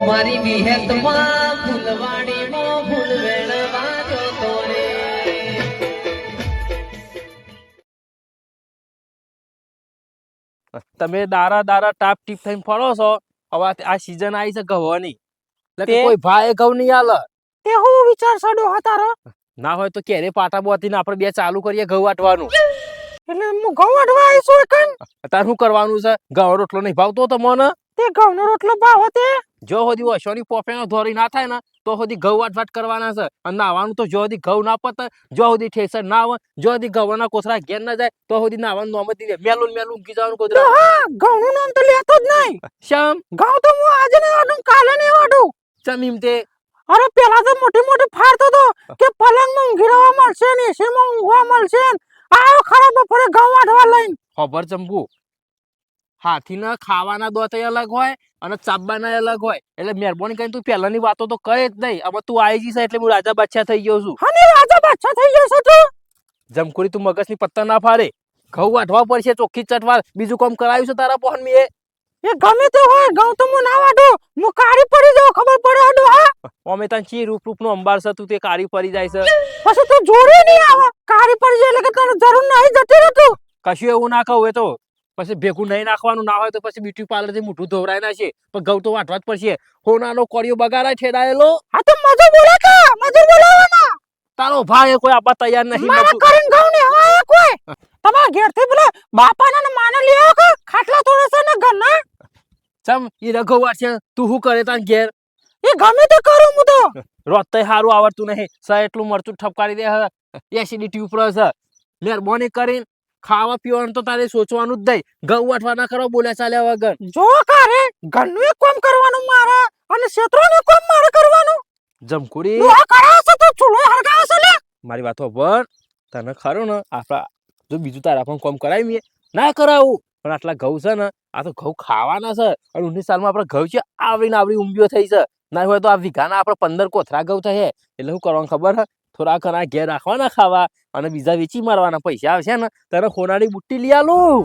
મારી વિહેતમાં ફૂલવાડીમાં ફૂલ જતો રે તમે દારા દારા ટાપ ટીપ થઈને ફરો છો? હવે આ સીઝન આવી છે ઘવાની એટલે કોઈ ભાઈ ઘઉં નહીં આલ તે હું વિચાર સડો હતા તારો? ના હોય તો કેરે પાટા બોતીને આપણે બે ચાલુ કરીએ ઘઉં વાટવાનું? એટલે હું ઘઉં વાઢવા આવીશું એકન અત્યારે શું કરવાનું છે? ઘઉં રોટલો નહીં ભાવતો તમને તે ઘઉંનો રોટલો ભાવ તે જો સુધી વસોની પોપેનો ધોરી ના થાય ને તો સુધી ઘઉં વાટ વાટ કરવાના છે. અને નાવાનું તો જો સુધી ઘઉં ના પતે જો સુધી ઠેસર ના આવે જો સુધી ઘઉંના કોથરા ઘેર ના જાય તો સુધી નાવાનું નોમ દીધે મેલું મેલું ઊંઘી જવાનું કોથરા ઘઉંનું નામ તો લેતો જ નહીં. શમ? ઘઉં તો હું આજે નહીં વાટું કાલે નહીં વાટું ચમ એમ તે? અરે પેલા તો મોટી મોટી ફાડતો તો કે પલંગમાં ઊંઘી રહેવા મળશે ને એસીમાં ઊંઘવા મળશે ને. ખરાબ બપોરે ઘઉં વાટવા લઈને. ખબર ચંપુ હાથીના ખાવાના દોતે અલગ હોય અને ચાબવાના અલગ હોય. એટલે મહેરબાની કરીને તું પહેલાની વાતો તો કરે જ નહીં. હવે તું આવી જઈશ એટલે હું રાજા બાદશાહ થઈ ગયો છું. અને રાજા બાદશાહ થઈ જશે તું. જમકુરી તું મગજની પત્તા ના ફાડે. ઘઉં વાઢવા પડશે ચોખ્ખી ચટવા બીજું કામ કરાયું છે તારા પહોન મે એ ગમે તે હોય ઘઉં તો હું ના વાઢો. હું કાઢી પડી જાઉં ખબર પડે હડો હા? અમે તને ચી રૂપ રૂપનો અંબાર છે તું તે કાઢી પડી જાય છે? પછી તું જોડે નહીં આવે. કાઢી પડી જાય એટલે કે તને જરૂર નહીં જતી રહેતું કશું એવું ના કહું એ તો. પછી ભેગું નહીં નાખવાનું ના હોય તો પછી બ્યુટી પાર્લરથી મોઢું ધોવરાય ના છે. પણ ઘઉં તો વાટવા જ પડશે. હોનાનો કોળિયો બગાડા છેડાયેલો હા તો મજો બોલે કે? મજૂર બોલાવાના? તારો ભાઈ કોઈ આપા તૈયાર નહીં મારા. કરીને ઘઉં ને હવા કોઈ? તમારા ઘેરથી પેલા બાપાના ને માને લ્યો કે? ખાટલા તોડે છે ને ઘરના? ચમ ઈ રઘો છે. તું હું કરે તાન ઘેર? એ ગમે તે કરું હું તો. રોતય હારું આવડતું નહીં. સા એટલું મરચું ઠપકારી દે એસિડિટી ઉપર છે મહેરબાની કરીને ખાવા પીવાનું તો તારે સોચવાનું જ નહીં. ઘઉં અઠવાના કરો બોલ્યા ચાલ્યા વગર. જો કારે ઘરનું એક કામ કરવાનું મારે અને ક્ષેત્રોનું કામ મારે કરવાનું. જમકુડી કરાવશે તો ચૂલો હરગાવશે લે. મારી વાતો પર તને ખરું ને આપણા જો બીજું તારા પણ કોમ કરાવી ના કરાવું પણ આટલા ઘઉં છે ને આ તો ઘઉં ખાવાના છે. અને ઉન્નીસ સાલમાં આપણે ઘઉં છે આવડીને આવડી ઊંબીઓ થઈ છે. ના હોય તો આ વીઘાના આપણે પંદર કોથરા ઘઉં થશે. એટલે શું કરવાનું ખબર હે? થોડા ઘણા ઘેર રાખવાના ખાવા અને બીજા વેચી મારવાના. પૈસા આવશે ને તને સોનાની બુટ્ટી લઈ આલું.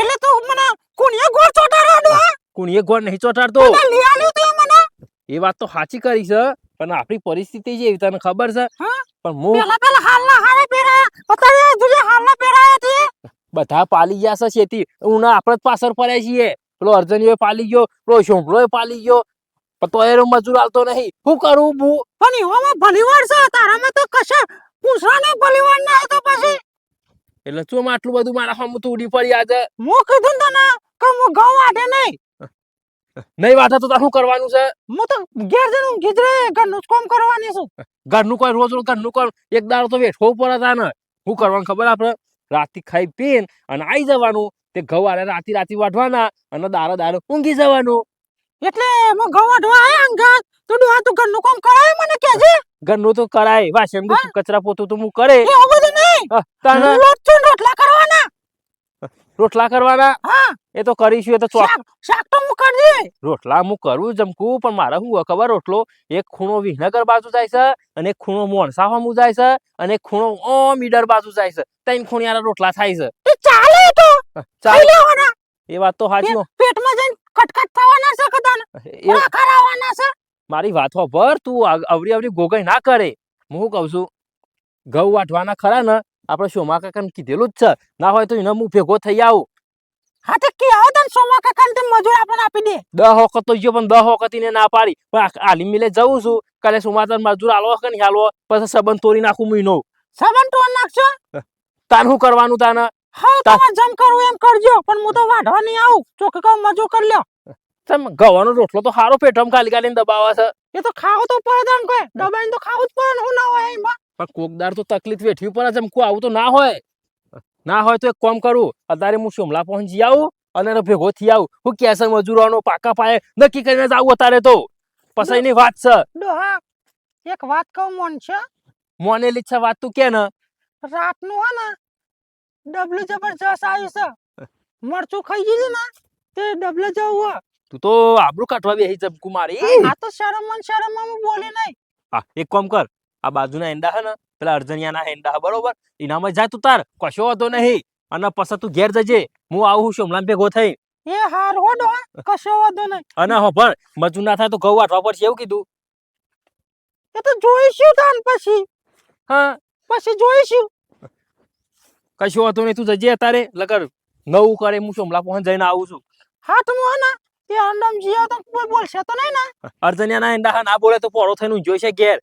એટલે તો મને કોણીએ ગોળ ચોટાડો કુણીએ ગોળ નહીં ચોટાડતો. લઈ આલ્યું તે મને? એ વાત તો સાચી કરી છે પણ આપણી પરિસ્થિતિ જેવી તને ખબર છે? પણ હું પેલા પેલા હાલના હારે પહેરાયા અત્યારે તુજે હાલના પહેરાયા તે બધા પાલી ગયા છે શેતી. ઉના આપણે પાછળ પડ્યા છીએ. પેલો અર્જન પાલી ગયો પેલો શોભલો પાલી ગયો તો એનો મજૂર આલતો નહીં. હું કરું બુ પણ એવામાં ભલીવાર છે તારામાં તો કશા પૂછવાનો ભલીવાર ના તો પછી? એટલે શું આટલું બધું મારા હમ તું ઉડી પડી આજે? હું કીધું ને તને કે હું ઘઉં વાટે નહીં. નહીં વાતા તો તાર શું કરવાનું છે? હું તો ઘેર જઈને ઊંઘી ઘરનું જ કામ કરવાની છું. ઘરનું કોઈ રોજ રોજ ઘરનું કોઈ એક દાડો તો વેઠવો પડે તા ને શું કરવાનું ખબર આપણે? રાતી ખાઈ પીને અને આવી જવાનું. તે ઘઉં આરે રાતે રાતે વાઢવાના અને દારો દારો ઊંઘી જવાનું. એટલે હું ઘઉં વાટવા આયા અંગાત તો ડોહા તો ઘરનું કામ કરાય મને કેજે ઘરનું તો કરાય. વાસણ બીજું કચરા પોતું તો હું કરે. એ આવું તો નહીં. હા, રોટલા રોટલા કરવાના. રોટલા કરવાના? હા. એ તો કરીશું એ તો ચોક શાક તો હું કરજે. રોટલા હું કરું જમકું પણ મારે હું ખબર રોટલો? એક ખૂણો વિહનગર બાજુ જાય છે અને એક ખૂણો મોણસા હમુ જાય છે અને એક ખૂણો ઓ મીડર બાજુ જાય છે. ત્રણ ખૂણિયાના રોટલા થાય છે. એ ચાલે તો. ચાલે. એ વાત તો સાચી પેટમાં જઈને કટકટ થવાના છે કદાન એ કરાવવાના છે મારી વાતો પર તું અવરી અવરી ગોગઈ ના કરે. હું શું કહું છું? ઘઉં વાટવાના ખરા ને આપણે સોમા કાકાને કીધેલું જ છે. ના હોય તો એને હું ભેગો થઈ આવું. હા તો કે આવો તને સોમા કાકાને તે મજૂર આપણને આપી દે. દહ વખત તો ગયો પણ દહ વખત એને ના પાડી. પણ આલી મિલે જવું છું. કાલે સોમાતર મજૂર આલો કે નહીં આલો પછી સંબંધ તોડી નાખું મહિનો. સાબન તોડી નાખશો? તાન શું કરવાનું તાને? હા તમે જેમ કરવું એમ કરજો. પણ હું તો વાઢવા નહીં આવું. ચોખ્ખો કામ મજો કરી લ્યો. તમ ગવાનો રોટલો તો હારો પેટમ ખાલી ખાલી દબાવે છે. એ તો ખાવ તો પડે તને કોઈ. દબાઈને તો ખાવું જ પડે હું ના હોય એમાં. પણ કોકદાર તો તકલીફ વેઠવી પડે છે કોઈ આવું તો ના હોય. ના હોય તો એક કામ કરું અત્યારે હું શિમલા પહોંચી આવું અને ભેગો થઈ આવું. હું કેસે મજૂરોનો પાકા પાયે નક્કી કરીને જ આવું અત્યારે તો. પછી એની વાત છે. એક વાત કહું મન છે? મોનેલી છે વાત તું કે ને? રાતનું હે ને. ડબલું જબરજસ્ત આવ્યું છે. મરચું ખાઈ ગયું ને તે ડબલે જવું તું તો આબરૂ કાઢવા બેસી જમકુ મારી. આ તો શરમ મન શરમમાં બોલી નહીં. હા એક કામ કર આ બાજુના એંડા હે ને પેલા અર્જનિયાના એંડા હે બરોબર? એનામાં જાય તું તાર કશો વાંધો નહીં. અને પછી તું ઘેર જજે હું આવું છું સોમલા ભેગો થઈ એ હાર હો ડોહા કશો વાંધો નહીં. અને હો પણ મજુ ના થાય તો ઘઉં વાટવા પડશે એવું કીધું. એ તો જોઈશું તાન પછી. હા. પછી જોઈશું. કશું વાંધો નહીં તું જજે તારે લગર નવું કરે હું સોમલા પહોંચ જઈને આવું છું. હાથમાં હે ના એ અંડમ જીઓ તો કોઈ બોલશે તો નહીં ના. અર્જન્યા ના એંડા ના બોલે તો પોળો થઈને ઊંઘ્યો છે ઘેર.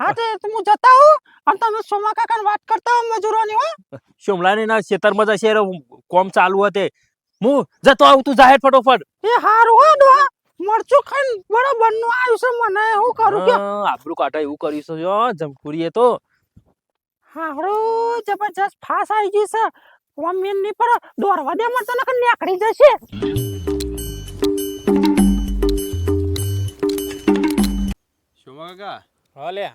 હા તે તો હું જતા હું અને તમે સોમા કાકા વાત કરતા હો મજૂરોની હો. સોમલા ને ના ખેતરમાં જશે કોમ ચાલુ હતે હું જતો આવું તું જાહેર ફટોફટ. એ હારું હો ડોહા મરચું ખાઈને બરાબરનું આવ્યું છે મને હું કરું કે? આબરું કાઢા એવું કર્યું છે જો તો. હારું જબરજસ્ત ફાસ આવી ગઈ છે. કોમેનની પર દોરવા દે મત તને નીકળી જશે. શોમા કાકા? હાલે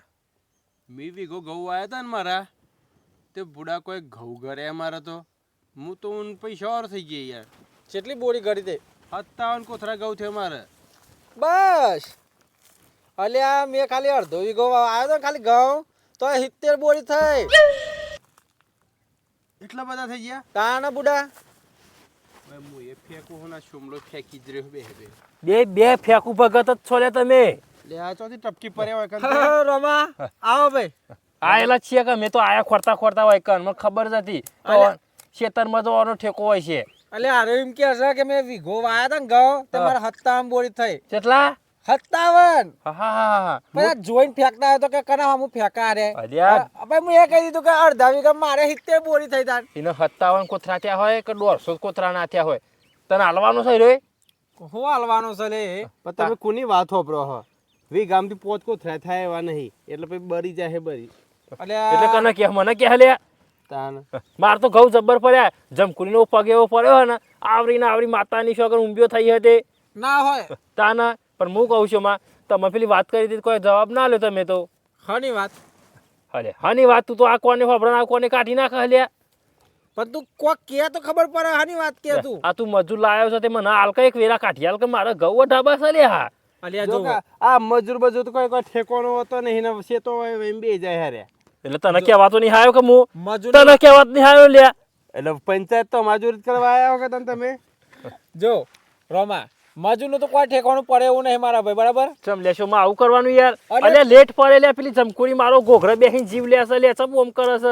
મી વીઘો ઘઉં આવ્યા હતા ને મારા? તે બુડા કોઈ ઘઉં ઘરે મારા તો. હું તો ઉન પૈસા ઓર થઈ ગઈ યાર. કેટલી બોરી કરી તે? સત્તાવન કોથરા ઘઉં થયો મારે. બસ. અલ્યા મેં ખાલી અડધો વીઘો આવ્યો તો ખાલી ઘઉં. તો સિત્તેર બોરી થઈ. એટલા બધા થઈ ગયા? તાના બુડા? હવે હું એ ફેંકું હું ના શુમલો ફેંકી જ રહ્યો બે બે બે બે ભગત જ છો લે તમે. લે આ ચોથી ટપકી પડ્યા હોય કંઈ આવો ભાઈ. આયેલા છીએ કે મેં તો આયા ખોરતા ખોરતા હોય કન મને ખબર જ હતી. તો અલ્યા. ઠેકો હોય છે. એટલે હારે એમ કે છે કે મેં વીઘો વાયા હતા ને ઘઉં તમારા હત્તા મારે બોરી થઈ. કેટલા? સત્તાવન. જોઈને ફેંકતા હોય તો કે કના હું ફેંકા રે. ભાઈ હું એ કહી દીધું કે અડધા વીઘા મારે સિત્તેર બોરી થઈ તાર. એને સત્તાવન કોથરા થયા હોય કે દોઢસો કોથરા ના થયા હોય? તને હાલવાનો છે રે? હું હાલવાનો છે લે. પણ તમે કોની વાત હોપરો હો? વી ગામથી પોચ કોથરા થાય એવા નહીં. એટલે પછી બરી જાય બરી. એટલે કને કે મને કે લે. તાન. માર તો ઘઉં જબ્બર પડ્યા. જમકુરીનો પગ એવો પડ્યો ને આવરી ને આવરી માતાની શોકર ઊંઘ્યો થઈ હતી. ના હોય. તાના. પણ હું કહું છું માં તમે પેલી વાત કરી હતી કોઈ જવાબ ના લ્યો તમે તો. હની વાત. અરે હાની વાત તું તો આ કોને આ કોને કાઢી નાખ હલ્યા પણ તું કોક કે તો ખબર પડે હાની વાત કે તું. આ તું મજૂર લાયો છે તે મને હાલ એક વેરા કાઢી હાલ કે મારા ઘઉં ઢાબા છે લે હા. અલ્યા જો જો આ મજૂર બજૂર તો કોઈ કોઈ ઠેકોનો હતો નહીં ને સેતો હોય એમ બે જાય હારે. એટલે તને કે વાતો નહીં આવ્યો કે હું? મજૂર તને કહેવા જ નહીં આવ્યો લ્યા એટલે પંચાયત તો મજૂરી કરવા આવ્યા કે તમે? જો રોમા મજૂરનું તો કોઈ ઠેકાણું પડે એવું નહીં મારા ભાઈ બરાબર? ચમ લેશો માં આવું કરવાનું યાર. અલે લેટ પડે લે પેલી જમકુરી મારો ઘોઘરે બેહીને જીવ લે છે લે ચમ ઓમ કરે છે.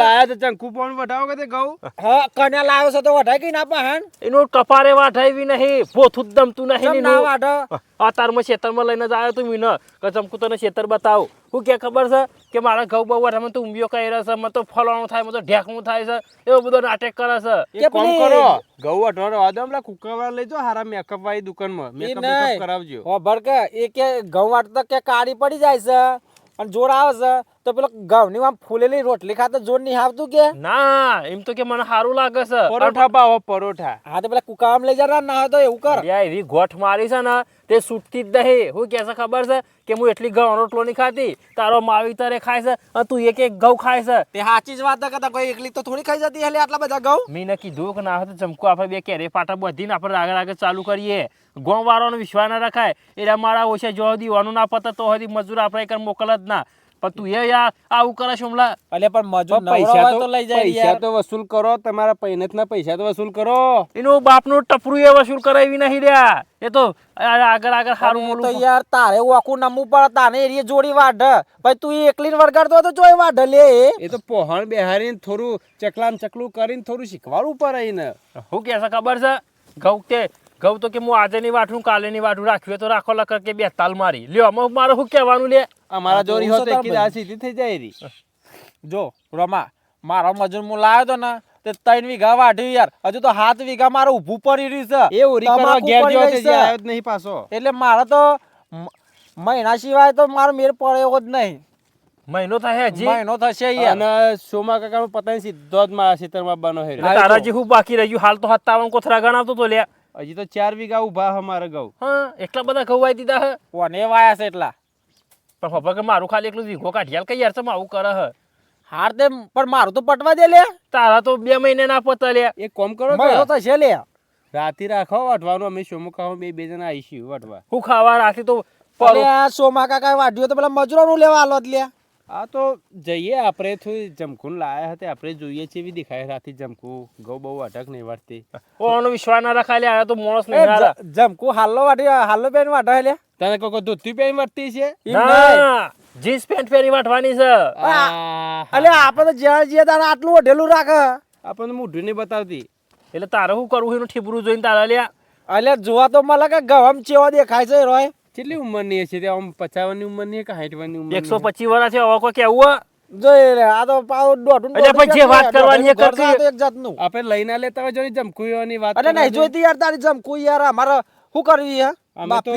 લાયા તો જંખુ પણ વઢાવો કે તે ઘઉં? હા કને લાવ્યો છે તો વઢાઈ ગઈ ના પાહન એનું ટપારે વાઠાવી નહીં પોથુ દમતું નહીં ચમ ના. વાઢો. આ તારમાં ખેતરમાં લઈને જ આવ્યો તું મીન. કે ચમકુ તને ખેતર બતાવ. હું કે ખબર છે કે મારા ઘઉં બહુ વાર મને તો ઊંઘ્યો કહી રહ્યો છે મને તો ફલાણું થાય મને તો ઢેકણું થાય છે એવો બધો નાટક કરે છે. એ કોમ કરો. ઘઉં વઢવાનો આદમ પેલા કુકરવાળા લઈ જાઓ હારા મેકઅપ વાળી દુકાનમાં. મેકઅપ મેકઅપ કરાવજો. હો ભડકે એ કે ઘઉં વાટતા કે કાળી પડી જાય છે અને જોર આવે છે. તો પેલો ઘઉંની આમ ફૂલેલી રોટલી ખાતા જોર નહીં આવતું કે? ના એમ તો કે મને સારું લાગે છે. પરોઠા પાવો પરોઠા. હા તો પેલા કુકામ લઈ જરા ના તો એવું કર. યાર એવી ગોઠ મારી છે ને તે છૂટતી જ નહીં. હું કે છે ખબર છે કે હું એટલી ઘઉં રોટલો નહીં ખાતી? તારો માવીતરે ખાય છે અને તું એક એક ઘઉં ખાય છે. તે સાચી જ વાત કરતા કોઈ એકલી તો થોડી ખાઈ જતી એટલે આટલા બધા ઘઉં? મેં કીધું કે ના હોય તો ચમકુ આપણે બે કેરે પાટા બધીને આપણે આગળ આગળ ચાલુ કરીએ. ગોમ વાળાનો વિશ્વાસ ના રખાય. એટલે મારા ઓછા જો દીવાનું ના પતા તો હજી મજૂર આપણે એક મોકલ જ ના. પણ તું એ યાર આવું કરે છે હમણાં. અલે પણ મજૂર પૈસા તો લઈ જાય પૈસા તો વસૂલ કરો તમારા પૈનતના પૈસા તો વસૂલ કરો. એનું બાપનું ટપરું એ વસૂલ કરાવી નહીં રહ્યા. એ તો આગળ આગળ સારું અરે તો યાર તારે ઓકું નમવું પડે તાને એરીએ જોડી વાઢ. ભાઈ તું એકલી વળગાડતો તો જોઈ વાઢ લે. એ તો પોહણ બેહારીને થોડું ચકલામ ચકલું કરીને થોડું શીખવાડવું પડે ને શું કે ખબર છે? ઘઉં તે ઘઉં તો કે હું આજે ની વાઠું કાલે ની વાઠું રાખ્યું તો રાખો લકર કે બે તાલ મારી. લ્યો આમાં મારે શું કહેવાનું લે? અમારા તો જોરી હું હોત શું આ સીધી થઈ જાય રી જો રમા મારો મજૂર હું લાવ્યો તો ને તે ત્રણ વીઘા વાઢ્યું યાર. હજુ તો સાત વીઘા મારું ઊભું પડી રહ્યું છે. એવું રીકરવા ઘેર જેવો છે. જ નહીં પાછો. એટલે મારે તો મહિના સિવાય તો મારો મેર પડે એવો જ નહીં. મહિનો થશે હજી? મહિનો થશે યાર. અને સોમા કાકા પતંગ સીધો જ મારા ખેતરમાં બનો. એટલે તારા જે હું બાકી રહ્યું હાલ તો સત્તાવન કોથરા ગણાવતો તો લે હજી તો ચાર વીઘા ઊભા અમારે ઘઉં. હા એટલા બધા ઘઉં આવી દીધા હે? કોને વાયા છે એટલા? પણ ખબર કે મારું ખાલી એકલું વીઘો કાઢ્યા કઈ યાર તમે આવું કરે હે. હાર તે પણ મારું તો પટવા દે લે. તારા તો બે મહિને ના પતા લે. એક કોમ કરો તો થશે લે. રાતી રાખો વટવાનું અમે સોમુ કાકા બે બે જણા આવીશું વટવા હું ખાવા રાખી તો સોમા કાકા વાઢ્યો તો પેલા મજૂરોનું લેવા આલો જ લે. આ તો જઈએ આપણે થોડી જમખું લાયા હતા આપણે જોઈએ છે એવી દેખાય રાતી જમખું ગૌ બહુ અટક નહીં વાળતી ઓનો વિશ્વાસ ના રખાય લ્યા તો મોણસ નહીં. જમકુ હાલો વાટી હાલો બેન વાટો લે તને કોકો ધોતી પહેરી વાટતી છે? ના જીન્સ પેન્ટ પહેરી વાટવાની છે. અલે આપણે તો જ્યાં જઈએ તારે આટલું ઓઢેલું રાખ. આપણને મોઢું નહીં બતાવતી. એટલે તારે શું કરવું એનું ઠીબરું જોઈને તારા લ્યા. અલે જોવા તો મને કે ગવામ ચેવા દેખાય છે રોય. કેટલી ઉંમરની હશે તે આમ પચાવનની ઉંમરની કે સાઠવાની ઉંમર એકસો પચીસ વર્ષ છે હવે કોઈ કેવું જોઈ રે આ તો પાવ દોઢું એટલે પછી જે વાત કરવાની એ કરતી. તો એક જાતનું. આપણે લઈને લેતા હોય જોઈ જમખુની વાત અરે નહીં જોઈતી યાર તારી જમકુ યાર અમારે શું કરવી હે? અમે તો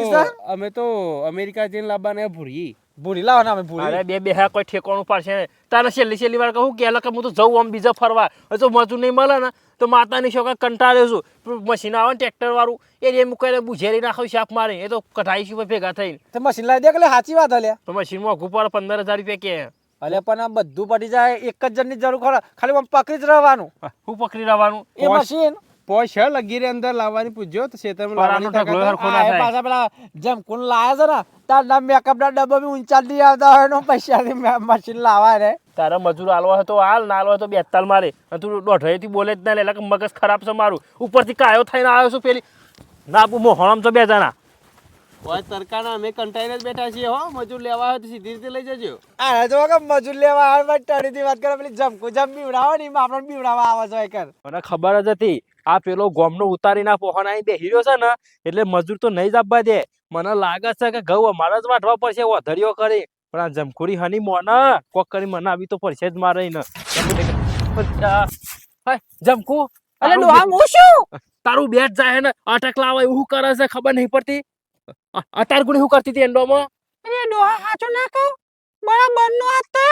અમે તો અમેરિકા જઈને લાવવાને ભૂરી. ભૂરી લાવો ને અમે ભૂરી. અરે બે બે હા કોઈ ઠેકાણું પડશે ને તારે છેલ્લી છેલ્લી વાર કહું કે કે હું તો જઉં આમ બીજા ફરવા. તો મજૂર નહીં મળે ને તો માતાની શોખા કંટાળ્યો છું. મશીન આવે ને ટ્રેક્ટર વાળું એ રે મૂકાઈને બુઝેરી નાખો શાપ મારે. એ તો કઢાઈ છું ભેગા થઈને. તો મશીન લાવી દે એટલે સાચી વાત હલે તો મશીનમાં અઘું પડે પંદર હજાર રૂપિયા કે. અલે પણ આ બધું પડી જાય એક જ જણની જરૂર ખરા. ખાલી પકડી જ રહેવાનું. હું પકડી રહેવાનું? એ મશીન. પોશ લગી રે અંદર લાવવાની પૂછજો તો શેતરમાં પરાનો લાવવાની તાકાત ના. પાછા પેલા જેમ કોણ લાયા છે ને તાર ના મેકઅપ ના ડબ્બા બી ઊંચા નહીં આવતા હોય ને પૈસાથી મે- મશીન લાવા રે તારે મજૂર આલવા હોય તો હાલ ના આલવા હોય તો બેતાલ મારે. અને તું દોઢાઈથી બોલે જ ના લે એટલે કે મગજ ખરાબ છે મારું. ઉપરથી કાયો થઈને આવ્યો છું પેલી. ના બુ મોહણમ તો બે જણા. હોય તરકાના અમે કંટાઈને જ બેઠા છીએ હો. મજૂર લેવા હોય તો સીધી રીતે લઈ જજો. આ જો કે મજૂર લેવા આવે પણ ટણીથી વાત કરે પેલી જમકુ જમ બીવડાવો ને એમાં આપણને બીવડાવવા આવે છે કર. મને ખબર જ હતી. આ પેલો ગોમનો ઉતારી ના પોહણ આઈ બે હીરો છે ને એટલે મજૂર તો નહીં જ આપવા દે. મને લાગે છે કે ઘઉં અમારે જ વાટવા પડશે વધરીઓ કરી. પણ આ જમખુરી હની મોને કોક કરી મને આવી તો પડશે જ મારે ને. જમકુ? તારું ડોહા હું શું? તારું બેટ જાય ને અટક લાવે એવું કરે છે ખબર નહીં પડતી? અતાર ગુણી શું કરતી હતી એન્ડોમાં અરે ડોહા સાચું ના કહું બરાબર નો આ તો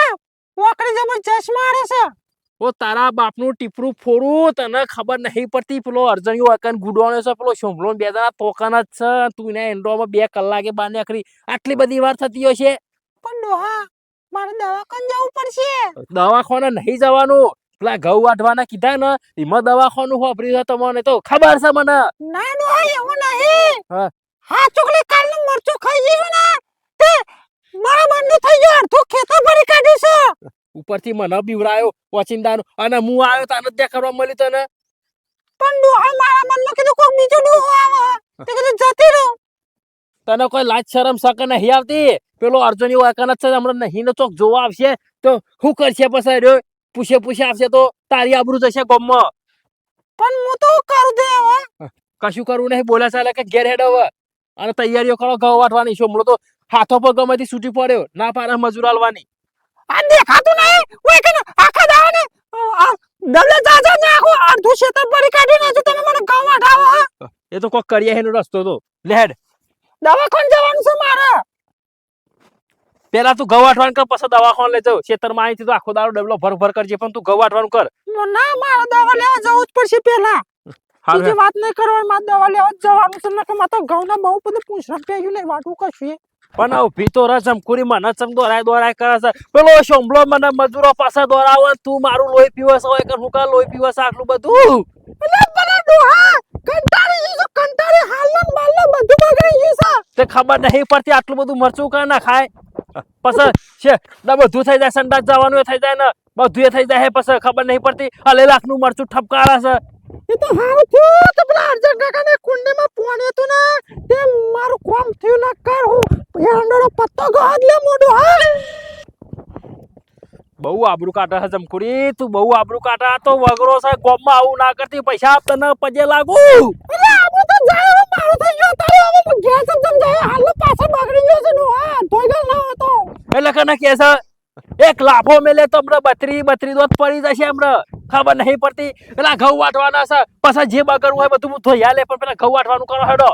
વોકડી જબરજસ્ત મારે છે. ઓ તારા બાપનું ટીપરું ફોડું તને ખબર નહીં પડતી પેલો અર્જણિયો અકન ગુડવાનો છે પેલો શોભલો બે જણા તોકન જ છે તું એને એન્ડ્રોમાં બે કલાકે બાર નીકળી આટલી બધી વાર થતી હશે. પણ ડોહા મારે દવાખાને જવું પડશે. દવાખાને નહીં જવાનું. પેલા ઘઉં વાઢવાના કીધા ને એમાં દવાખાનું વાપર્યું છે તમને તો ખબર છે મને. ના ડોહા એવું નહીં. હા. ચોકલી કાલનું મરચું ખાઈ ગયું ને. તે મારા મનનું થઈ ગયું અડધું ખેતર ભરી કાઢ્યું છે ઉપરથી મને બીવડાયો ઓચિંદાનો. અને હું આવ્યો તાને જ કરવા મળી તને. પણ ડોહો મારા મનમાં કીધું કોઈ બીજો ડોહો આવે. તે કીધું જતી રહો. તને કોઈ લાજ શરમ સક નહીં આવતી? પેલો અર્જુનિયો અકન જ છે હમણાં નહીં ને ચોક જોવા આવશે તો શું કરશે પછી? રહ્યો પૂછે પૂછે આવશે તો તારી આબરૂ જશે ગોમમાં. પણ હું તો કરું દે હવે? કશું કરવું નહીં બોલે ચાલે કે ઘેર હેડ હવે. અને તૈયારીઓ કરો ઘઉં વાટવાની છો. હમણાં તો હાથો પર ગમેથી છૂટી પડ્યો. ના પાડે મજૂર આલવાની આ દેખાતું નહીં. ઓય કે આખા દાવાને ડબલે જાજા ને આખો અડધું ક્ષેત્ર ભરી કાઢી નાખ્યું તમે મને ગામ વાઢાવો એ તો કોક કરીએ એનો રસ્તો તો. લેડ દવાખાન જવાનું છે મારે. પેલા તું ઘઉં આઠવાનું કર પછી દવાખાને લઈ જાવ ખેતરમાં અહીંથી તો આખો દારો ડબલો ભર ભર કરજે પણ તું ઘઉં આઠવાનું કર. ના મારે દવા લેવા જવું જ પડશે પેલા બીજી વાત નહીં કરવાની મારે દવા લેવા જવાનું છે નકર મારે તો ઘઉંના બહુ બધું પૂંછડા પેયું લઈ વાટવું કશું પણ ઊભી તો રસમ કુરી મને ચમ દોરાય દોરાય કરે છે. પેલો શોમલો મને મજૂરો પાછા દોરાવે ને તું મારું લોહી પીવસ હોય કે હું કા લોહી પીવસ આટલું બધું? ને તે ખબર નહીં પડતી આટલું બધું મરચું કા ના ખાય? પછી છે ના બધું થઈ જાય સંડાસ જવાનું થઈ જાય ને બધું એ થઈ જાય પછી ખબર નહીં પડતી. અલે લાખનું મરચું ઠપકારા છે. એ તો હારું થયું તો પેલા અર્જન કાકાને કુંડીમાં પાણી હતું ને તે મારું કોમ થયું ના કર હું. એરંડોનો પત્તો ગોદ લે મોઢું હા. બહુ આબરૂ કાઢા છે જમખુરી તું બહુ આબરૂ કાઢા તો વગરો છે ગોમમાં આવું ના કરતી પૈસા આપતા ન પજે લાગુ. અરે આબરૂ તો જાય હવે મારું થઈ ગયો તારે હવે ગેસ સમજાય હાલ પાછળ બગડી ગયો છે ડોહા ધોઈ ગયો ના હતો. એટલે કને કે છે એક લાફો મેલે તો હમણાં બત્રી બત્રી દોત પડી જશે હમણાં. ખબર નહીં પડતી. પેલા ઘઉં વાટવાના છે. પછી જે બગડવું હોય બધું હું ધોઈ આલે પણ પેલા ઘઉં વાટવાનું કરો હેડો.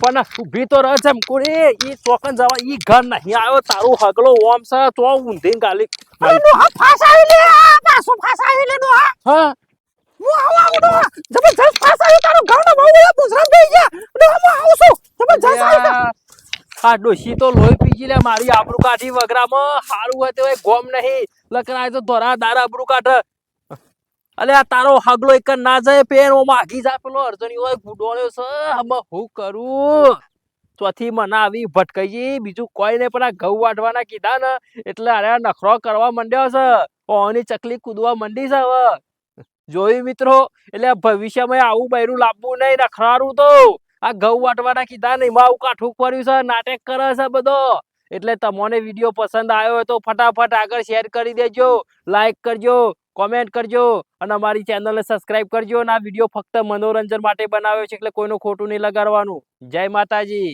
પણ ઊભી તો રહે છે કુડી. ઈ ચોકન જવા ઈ ઘર નહીં આવ્યો. તારું હગલો ઓમ છે તો ઊંધી ગાલી. ફાસાવી લે પાછું ફાસાવી લે હા. હું આવું આવું જબરજસ્ત ફાસાવી તારો ઘરનો બહુ બધા પૂછડા થઈ ગયા. હું આવું છું. જબરજસ્ત. આ ડોશી તો લોહી પીજી લે, મારી આબરૂ કાઢી વગરામાં. સારું હોય તો ગોમ નહીં. લકરાય તો ધોરા દાર આબરૂ કાઢ. અલે, આ તારો હગલો એક ના જાય પેન ઓ માગી જા પેલો અર્જણી હોય, ગુડોળ્યો છે. હમ હું કરું? ચોથી મને આવી ભટકાઈ બીજું કોઈ નહીં, પણ આ ઘઉં વાઢવાના કીધા ને, એટલે અરે નખરો કરવા માંડ્યો છે. ઓની ચકલી કૂદવા માંડી છે હવે. જોયું મિત્રો? એટલે ભવિષ્યમાં આવું બૈરું લાવવું નહીં, નખરારું તો. આ ઘઉં વાટવાના કીધા નહીં માં કાઠું પડ્યું છે, નાટક કરે છે બધો. એટલે તમને વીડિયો પસંદ આવ્યો હોય તો ફટાફટ આગળ શેર કરી દેજો લાઈક કરજો કોમેન્ટ કરજો અને અમારી ચેનલને સબસ્ક્રાઇબ કરજો અને આ વીડિયો ફક્ત મનોરંજન માટે બનાવ્યો છે એટલે કોઈનું ખોટું નહીં લગાડવાનું. જય માતાજી.